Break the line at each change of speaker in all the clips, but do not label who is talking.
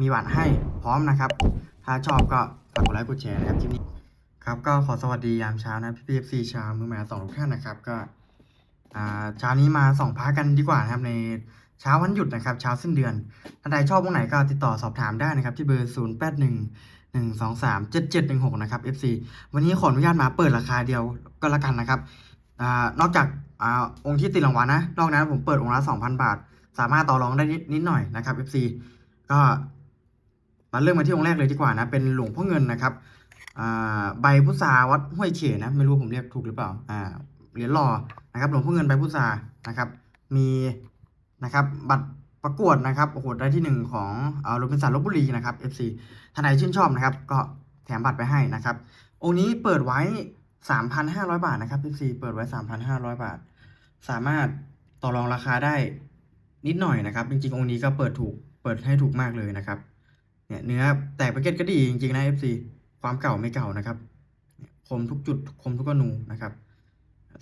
มีบัตรให้พร้อมนะครับ ถ้าชอบก็ฝากกดไลค์กดแชร์นะครับคลิปนี้ครับก็ขอสวัสดียามเช้านะพี่พีเอฟซีเช้ามือหมาสองทุกท่านนะครับก็เช้านี้มาส่องพระกันดีกว่านะครับในเช้าวันหยุดนะครับเช้าสิ้นเดือนท่านใดชอบวงไหนก็ติดต่อสอบถามได้นะครับ ที่เบอร์ 0 8 1 1 2 3 7 7 1 6 นะครับ FC วันนี้ขออนุญาตมาเปิดราคาเดียวก็แล้วกันนะครับอนอกจากอองค์ที่ติดรางวัลนะนอกนั้นผมเปิดองค์ละ 2,000 บาท สามารถต่อรองได้นิดนิดหน่อยนะครับ FC ก็ มาเริ่มมาที่องค์แรกเลยดีกว่านะ เป็นหลวงพ่อเงินนะครับใบพุทราวัดห้วยเขนนะไม่รู้ผมเรียกถูกหรือเปล่าอ่าเหรียญหล่อนะครับ หลวงพ่อเงินใบพุทรานะครับ มีนะครับ บัตรประกวดนะครับโอ้โหได้ที่หนึ่งของเอาโรบินสันลบบุรีนะครับ FC ท่านใดชื่นชอบนะครับ ก็แถมบัตรไปให้นะครับ องค์นี้เปิดไว้ 3,500 บาทนะครับ FC เปิดไว้ 3,500 บาท สามารถต่อรองราคาได้นิดหน่อยนะครับ จริงๆ องค์นี้ก็เปิดถูก เปิดให้ถูกมากเลยนะครับ เนี่ยเนื้อแตกแพ็กเกจก็ดีจริงๆนะ FC ความเก่าไม่เก่านะครับคมทุกจุดคมทุกอนูนะครับ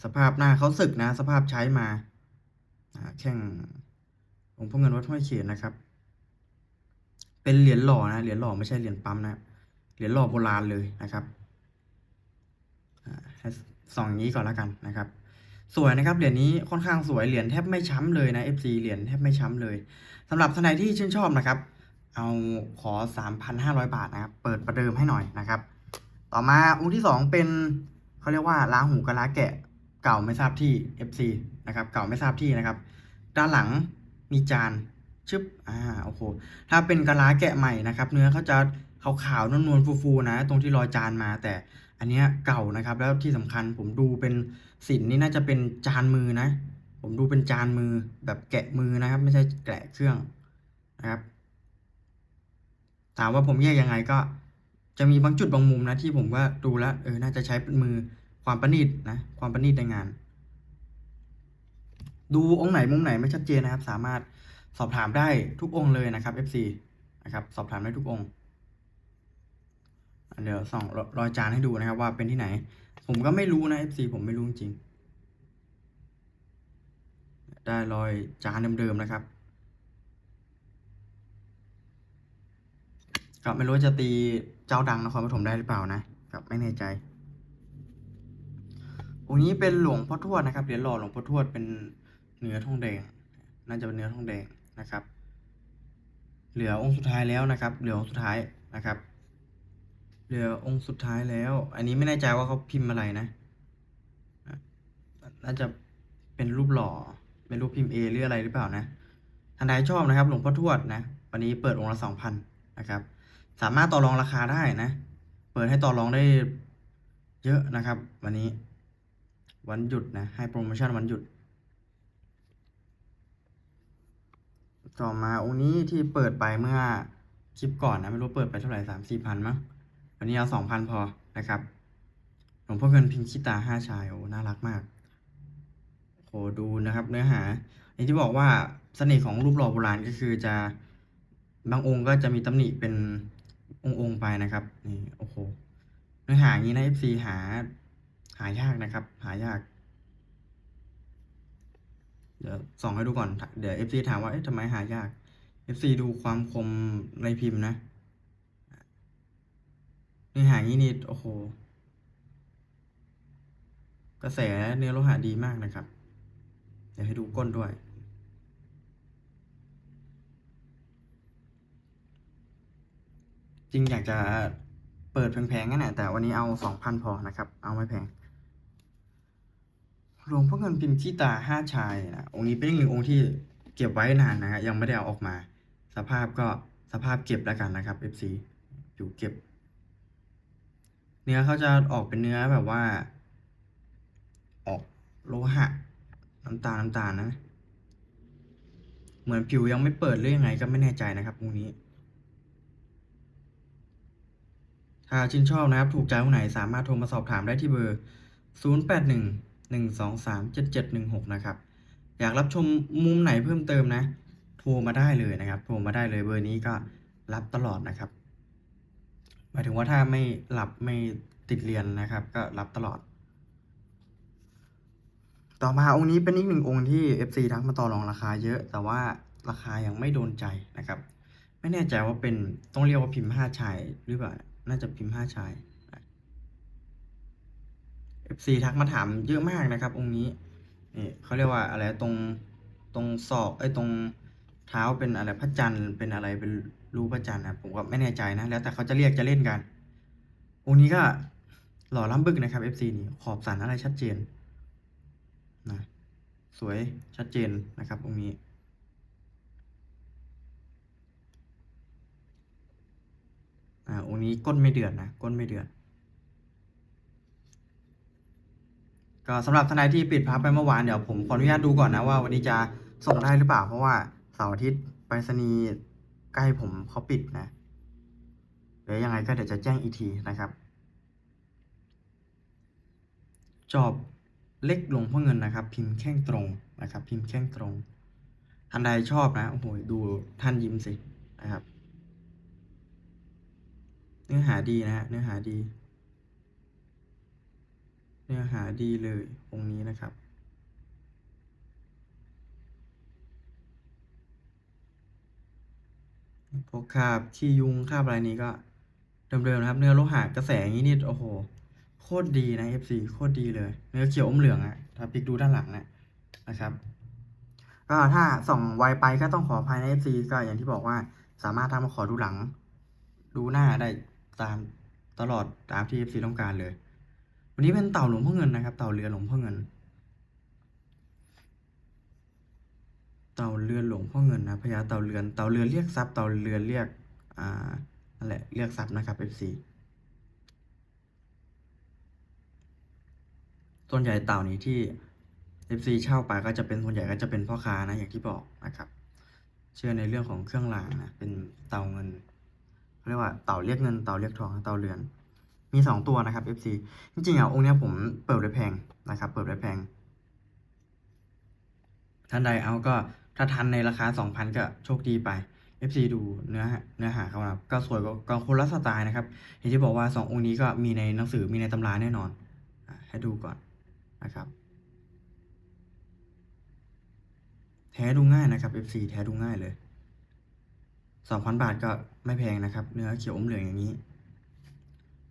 สภาพหน้าเขาสึกนะ สภาพใช้มาแข่งหลวงพ่อเงินวัดห้วยเขียนนะครับ เป็นเหรียญหล่อนะเหรียญหล่อไม่ใช่เหรียญปั๊มนะเหรียญหล่อโบราณเลยนะครับสองอย่างนี้ก่อนแล้วกันนะครับ สวยนะครับเหรียญนี้ค่อนข้างสวยเหรียญแทบไม่ช้ำเลยนะ FC เหรียญแทบไม่ช้ำเลยสำหรับท่านใดที่ชื่นชอบนะครับ เอาขอ 3,500 บาทนะครับ เปิดประเดิมให้หน่อยนะครับ ต่อมาองค์ที่สองเป็นเขาเรียกว่าล้าหูกะลาแกะเก่าไม่ทราบที่ FC นะครับ เก่าไม่ทราบที่นะครับ ด้านหลังมีจานชึบอ่าโอ้โหถ้าเป็นกะลาแกะใหม่นะครับ เนื้อเขาจะขาวๆนวลๆฟูๆนะ ตรงที่รอยจานมาแต่อันเนี้ยเก่านะครับ แล้วที่สำคัญผมดูเป็นสินนี่น่าจะเป็นจานมือนะ ผมดูเป็นจานมือแบบแกะมือนะครับ ไม่ใช่แกะเครื่องนะครับ ถามว่าผมแยกยังไงก็ จะมีบางจุดบางมุมนะที่ผมว่าดูแล้วเออน่าจะใช้มือความประณีตนะ ความประณีตในงาน ดูองค์ไหนมุมไหนไม่ชัดเจนนะครับ สามารถสอบถามได้ทุกองค์เลยนะครับ FC นะครับสอบถามได้ทุกองค์เดี๋ยวส่องรอยจานให้ดูนะครับ ว่าเป็นที่ไหน ผมก็ไม่รู้นะ FC ผมไม่รู้จริงได้รอยจานเดิมๆนะครับ ก็ไม่รู้จะตีเจ้าดังนครปฐมได้หรือเปล่านะกับไม่แน่ใจองค์นี้เป็นหลวงพ่อทวดนะครับเหรียญหล่อหลวงพ่อทวดเป็นเนื้อทองแดง น่าจะเป็นเนื้อทองแดงนะครับ เหลือองค์สุดท้ายแล้วนะครับ เหลือองค์สุดท้ายนะครับ เหลือองค์สุดท้ายแล้ว อันนี้ไม่แน่ใจว่าเขาพิมพ์อะไรนะอะน่าจะเป็นรูปหล่อเป็นรูปพิมพ์เอหรืออะไรหรือเปล่านะท่านใดชอบนะครับ หลวงพ่อทวดนะวันนี้เปิดองค์ละสองพันนะครับ สามารถต่อรองราคาได้นะ เปิดให้ต่อรองได้เยอะนะครับ วันนี้ วันหยุดนะให้โปรโมชั่นวันหยุด ต่อมาองค์นี้ที่เปิดไปเมื่อคลิปก่อนนะไม่รู้เปิดไปเท่าไหร่สามสี่พันมั้งวันนี้เอาสองพันพอนะครับหลวงพ่อเงินพิมพ์ขี้ตาห้าชายโอ้น่ารักมากโหดูนะครับเนื้อหาอย่างที่บอกว่าเสน่ห์ของรูปหล่อโบราณก็คือจะบางองค์ก็จะมีตำหนิเป็น องค์ๆไปนะครับนี่โอ้โหเนื้อหางนี้นะ FC หา หายากนะครับ หายาก เดี๋ยวส่องให้ดูก่อน เดี๋ยว FC ถามว่าเอ๊ะทำไมหายาก FC ดูความคมในพิมพ์นะเนื้อหางนี้นี่โอ้โหกระแสเนื้อโลหะดีมากนะครับ เดี๋ยวให้ดูก้นด้วย จริงอยากจะเปิดแพงๆนั่นแหละแต่วันนี้เอาสองพันพอนะครับ เอาไม่แพงหลวงพ่อเงินพิมพ์ขี้ตาห้าชายนะองค์นี้เป็นอีกหนึ่งองค์ที่เก็บไว้นานนะฮะยังไม่ได้เอาออกมา สภาพก็สภาพเก็บแล้วกันนะครับ FC อยู่เก็บ เนื้อเขาจะออกเป็นเนื้อแบบว่า ออกโลหะน้ำตาลน้ำตาลนะ เหมือนผิวยังไม่เปิดหรือยังไงก็ไม่แน่ใจนะครับองค์นี้ ถ้าชื่นชอบนะครับ ถูกใจตรงไหนสามารถโทรมาสอบถามได้ที่เบอร์ 081 123 7716 นะครับ อยากรับชมมุมไหนเพิ่มเติมนะ โทรมาได้เลยนะครับ โทรมาได้เลยเบอร์นี้ก็รับตลอดนะครับ หมายถึงว่าถ้าไม่หลับไม่ติดเรียนนะครับ ก็รับตลอด ต่อมาองค์นี้เป็นอีกหนึ่งองค์ที่ FC ทักมาต่อรองราคาเยอะ แต่ว่าราคายังไม่โดนใจนะครับ ไม่แน่ใจว่าเป็นต้องเรียกว่าพิมพ์ห้าชายหรือเปล่า น่าจะพิมพ์ห้าชาย FC ทักมาถามเยอะมากนะครับ องค์นี้นี่เขาเรียกว่าอะไรตรงตรงศอกไอ้ตรงเท้าเป็นอะไรพระจันทร์เป็นอะไรเป็นรูปพระจันทร์นะผมก็ไม่แน่ใจนะ แล้วแต่เขาจะเรียกจะเล่นกัน องค์นี้ก็หล่อล้ำบึกนะครับ FC นี่ขอบสันอะไรชัดเจนนะสวยชัดเจนนะครับองค์นี้ อ่าองค์นี้ก้นไม่เดือดนะก้นไม่เดือดก็สำหรับทนายที่ปิดพับไปเมื่อวานเดี๋ยวผมขออนุญาตดูก่อนนะว่าวันนี้จะส่งได้หรือเปล่า เพราะว่าเสาร์อาทิตย์ไปรษณีย์ใกล้ผมเขาปิดนะเดี๋ยวยังไงก็เดี๋ยวจะแจ้งอีกทีนะครับ จอบเล็กลงพ่อเงินนะครับ พิมพ์แข้งตรงนะครับ พิมพ์แข้งตรงท่านใดชอบนะโอ้โหดูท่านยิ้มสินะครับ เนื้อหาดีนะฮะ เนื้อหาดี เนื้อหาดีเลยองค์นี้นะครับ พวกคาบขี้ยุงคาบอะไรนี้ก็เดิมๆนะครับ เนื้อโลหะกระแสอย่างนี้นี่โอ้โห โคตรดีนะ FC โคตรดีเลย เนื้อเขียวอมเหลืองอะถ้าพลิกดูด้านหลังนะนะครับ ก็ถ้าส่องไวไปก็ต้องขออภัยใน FC ก็อย่างที่บอกว่าสามารถทำมาขอดูหลัง ดูหน้าได้ ตามตลอดตามที่ FC ต้องการเลย วันนี้เป็นเต่าหลวงพ่อเงินนะครับ เต่าเรือหลวงพ่อเงิน เต่าเรือหลวงพ่อเงินนะพญาเต่าเรือนเต่าเรือเรียกทรัพย์เต่าเรือเรียกอ่านั่นแหละเรียกทรัพย์นะครับ FC ส่วนใหญ่เต่านี้ที่ FC เช่าไปก็จะเป็นส่วนใหญ่ก็จะเป็นพ่อค้านะอย่างที่บอกนะครับ เชื่อในเรื่องของเครื่องรางนะเป็นเต่าเงิน เรียกว่าเต่าเรียกเงินเต่าเรียกทองเต่าเรือน มีสองตัวนะครับ FC จริงๆอะองค์เนี้ยผมเปิดไว้แพงนะครับ เปิดไว้แพง ท่านใดเอาก็ถ้าทันในราคา 2,000 ก็โชคดีไป FC ดูเนื้อเนื้อหาเขานะครับก็สวยกว่าก็คนละสไตล์นะครับอย่างที่บอกว่า 2 องค์นี้ก็มีในหนังสือมีในตำราแน่นอนให้ดูก่อนนะครับ แท้ดูง่ายนะครับ FC แท้ดูง่ายเลย 2,000 บาทก็ไม่แพงนะครับ เนื้อเขียวอมเหลืองอย่างนี้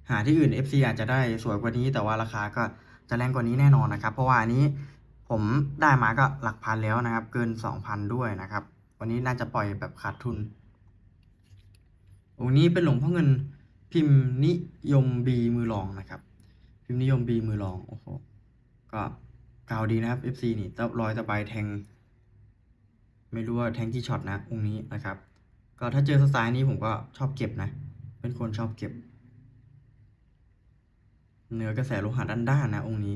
หาที่อื่น FC อาจจะได้สวยกว่านี้ แต่ว่าราคาก็จะแรงกว่านี้แน่นอนนะครับ เพราะว่าอันนี้ผมได้มาก็หลักพันแล้วนะครับ เกิน 2,000 ด้วยนะครับ วันนี้น่าจะปล่อยแบบขาดทุนองค์นี้เป็นหลวงพ่อเงินพิมพ์นิยมบีมือรองนะครับ พิมพ์นิยมบีมือรองโอ้โหก็ก่าดีนะครับ FC นี่ตะรอยตะไบแทง ไม่รู้ว่าแทงที่ช็อตนะองค์นี้นะครับ ก็ถ้าเจอสไตล์นี้ผมก็ชอบเก็บนะ เป็นคนชอบเก็บ เนื้อกระแสโลหะด้านๆนะองค์นี้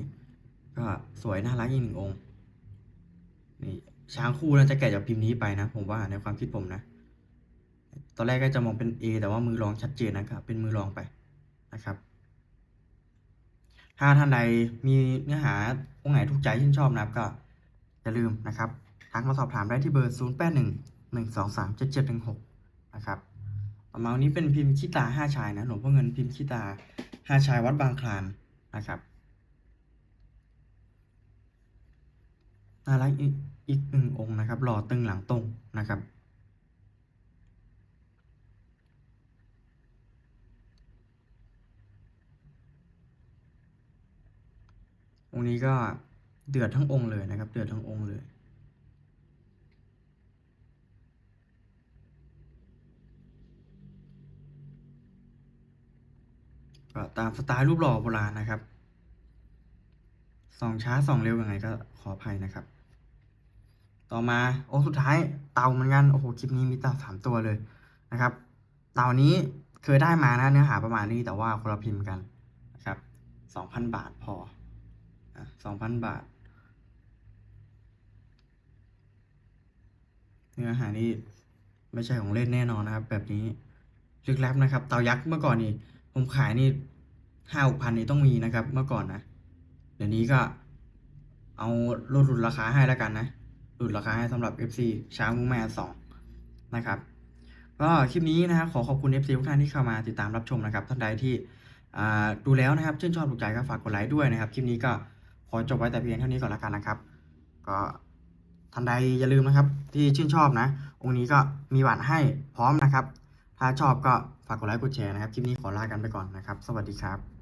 ก็สวยน่ารักอีกหนึ่งองค์ นี่ช้างคู่น่าจะแกะจากพิมพ์นี้ไปนะ ผมว่าในความคิดผมนะ ตอนแรกก็จะมองเป็น A แต่ว่ามือรองชัดเจนนะครับ เป็นมือรองไปนะครับ ถ้าท่านใดมีเนื้อหาองค์ไหนถูกใจชื่นชอบนะครับก็อย่าลืมนะครับทักมาสอบถามได้ที่เบอร์ 0 นะครับต่อมาวันนี้เป็นพิมพ์ขี้ตาห้าชายนะหลวงพ่อเงินพิมพ์ขี้ตาห้าชายวัดบางคลานนะครับน่ารักอีกอีกหนึ่งองค์นะครับหล่อตึงหลังตรงนะครับองค์นี้ก็เดือดทั้งองค์เลยนะครับ เดือดทั้งองค์เลย ก็ตามสไตล์รูปหล่อโบราณนะครับส่องช้าส่องเร็วยังไงก็ขออภัยนะครับ ต่อมาโอ้สุดท้ายเต่าเหมือนกันโอ้โหคลิปนี้มีเต่าสามตัวเลยนะครับ เต่านี้เคยได้มานะเนื้อหาประมาณนี้แต่ว่าคนละพิมพ์กันนะครับสองพันบาทพอสองพันบาท เนื้อหานี่ไม่ใช่ของเล่นแน่นอนนะครับ แบบนี้ลึกลับนะครับ เต่ายักษ์เมื่อก่อนนี่ ผมขายนี่ห้าหกพันนี่ต้องมีนะครับ เมื่อก่อนนะ เดี๋ยวนี้ก็เอาลดหลุดราคาให้แล้วกันนะ หลุดราคาให้สำหรับ FC ช้างมุ้งแม่สองนะครับก็คลิปนี้นะครับขอขอบคุณ FC ทุกท่านที่เข้ามาติดตามรับชมนะครับ ท่านใดที่อ่าดูแล้วนะครับชื่นชอบถูกใจก็ฝากกดไลค์ด้วยนะครับ คลิปนี้ก็ขอจบไว้แต่เพียงเท่านี้ก่อนแล้วกันนะครับ ก็ท่านใดอย่าลืมนะครับ ที่ชื่นชอบนะ องค์นี้ก็มีบัตรให้พร้อมนะครับ ถ้าชอบก็ ฝากกดไลค์กดแชร์นะครับ คลิปนี้ขอลากันไปก่อนนะครับ สวัสดีครับ